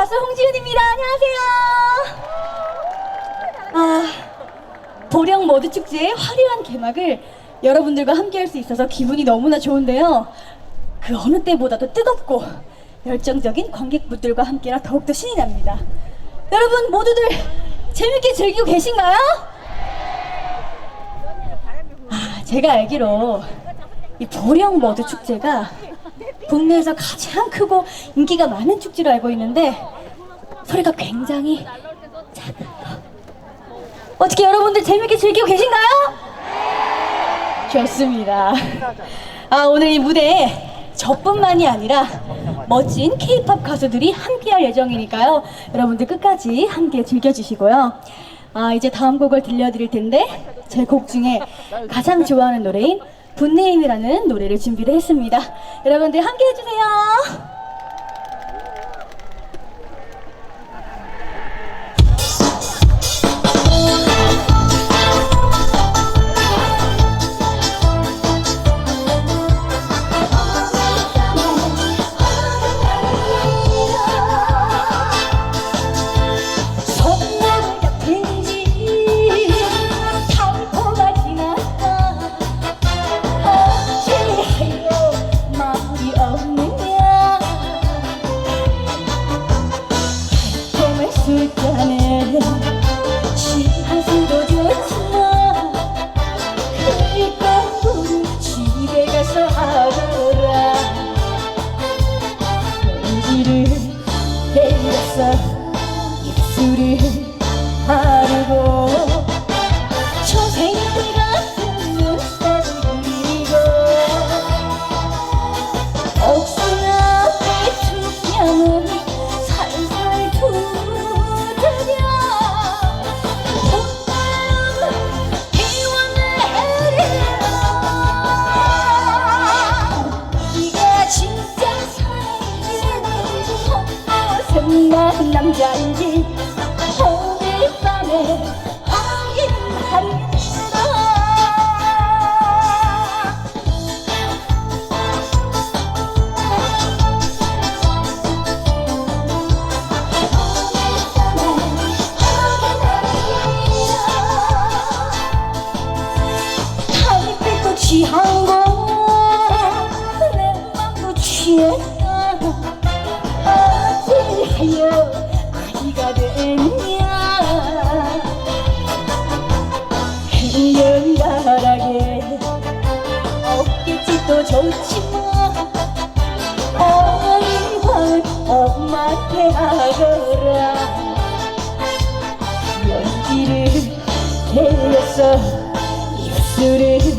가수 홍지윤입니다. 안녕하세요. 아 보령 머드 축제의 화려한 개막을 여러분들과 함께할 수 있어서 기분이 너무나 좋은데요. 그 어느 때보다도 뜨겁고 열정적인 관객분들과 함께라 더욱더 신이 납니다. 여러분 모두들 재밌게 즐기고 계신가요? 아, 제가 알기로 이 보령 머드 축제가 국내에서 가장 크고 인기가 많은 축제로 알고 있는데 소리가 굉장히 작아요. 어떻게 여러분들 재밌게 즐기고 계신가요? 좋습니다. 아 오늘 이 무대에 저뿐만이 아니라 멋진 K-팝 가수들이 함께할 예정이니까요. 여러분들 끝까지 함께 즐겨주시고요. 아 이제 다음 곡을 들려드릴 텐데 제 곡 중에 가장 좋아하는 노래인 분네임이라는 노래를 준비를 했습니다. 여러분들 함께 해주세요. 연기를 때 좋지만 뭐. 어린걸 엄마께 하여라. 연기를 흘렸어 입술을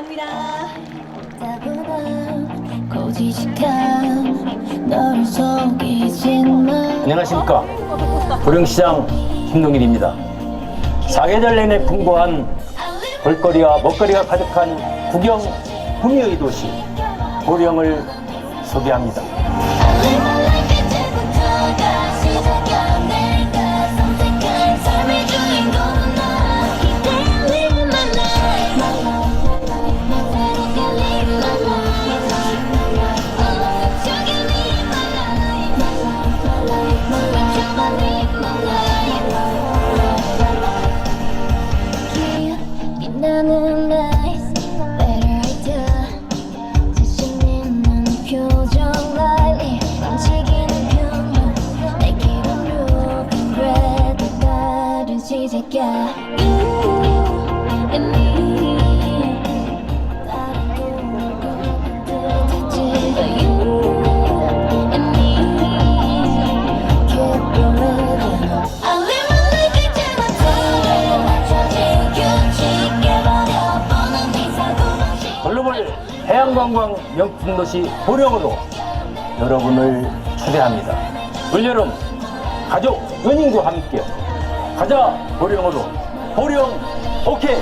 감사합니다. 안녕하십니까. 고령시장 김동일입니다. 사계절 내내 풍부한 볼거리와 먹거리가 가득한 구경 구미의 도시 고령을 소개합니다. 관광 명품 도시 보령으로 여러분을 초대합니다. 올여름 가족 연인과 함께 가자 보령으로 보령 오케이.